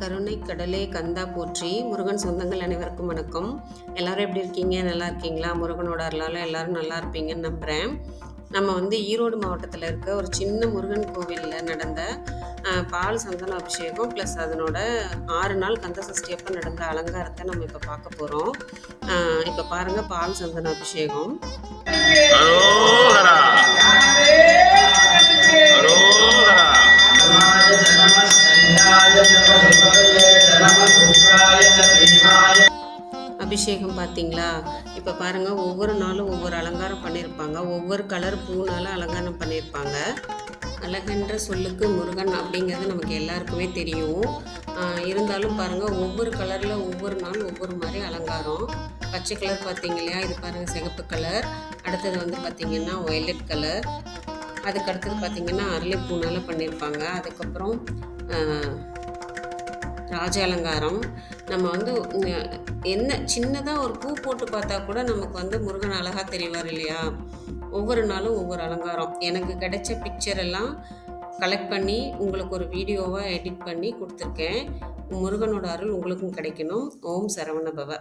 கருணை கடலே கந்தா போற்றி. முருகன் சொந்தங்கள் அனைவருக்கும் வணக்கம். எல்லாரும் எப்படி இருக்கீங்க? நல்லா இருக்கீங்களா? முருகனோட அருளால் எல்லாரும் நல்லா இருப்பீங்கன்னு நம்புகிறேன் நம்ம வந்து ஈரோடு மாவட்டத்தில் இருக்க ஒரு சின்ன முருகன் கோவிலில் நடந்த பால் சந்தன அபிஷேகம் ப்ளஸ் அதனோட ஆறு நாள் கந்த சஷ்டி அப்போ நடந்த அலங்காரத்தை நம்ம இப்போ பார்க்க போகிறோம் இப்போ பாருங்கள் பால் சந்தன அபிஷேகம். அபிஷேகம் பார்த்தீங்களா இப்போ பாருங்கள் ஒவ்வொரு நாளும் ஒவ்வொரு அலங்காரம் பண்ணியிருப்பாங்க ஒவ்வொரு கலர் பூனால் அலங்காரம் பண்ணியிருப்பாங்க அழகென்ற சொல்லுக்கு முருகன் அப்படிங்கிறது நமக்கு எல்லாருக்குமே தெரியும். இருந்தாலும் பாருங்கள் ஒவ்வொரு கலரில் ஒவ்வொரு நாள் ஒவ்வொரு மாதிரி அலங்காரம். பச்சை கலர் பார்த்தீங்க இல்லையா? இது பாருங்கள் சிகப்பு கலர் அடுத்தது வந்து பார்த்திங்கன்னா ஒயலட் கலர் அதுக்கு அடுத்தது பார்த்தீங்கன்னா அரளிப்பூனால பண்ணியிருப்பாங்க அதுக்கப்புறம் ராஜ அலங்காரம். நம்ம வந்து என்ன சின்னதாக ஒரு பூ போட்டு பார்த்தா கூட நமக்கு வந்து முருகன் அழகாக தெரிவார் இல்லையா? ஒவ்வொரு நாளும் ஒவ்வொரு அலங்காரம். எனக்கு கிடைச்ச பிக்சர் எல்லாம் கலெக்ட் பண்ணி உங்களுக்கு ஒரு வீடியோவாக எடிட் பண்ணி கொடுத்துருக்கேன். முருகனோட அருள் உங்களுக்கும் கிடைக்கணும். ஓம் சரவண பவ.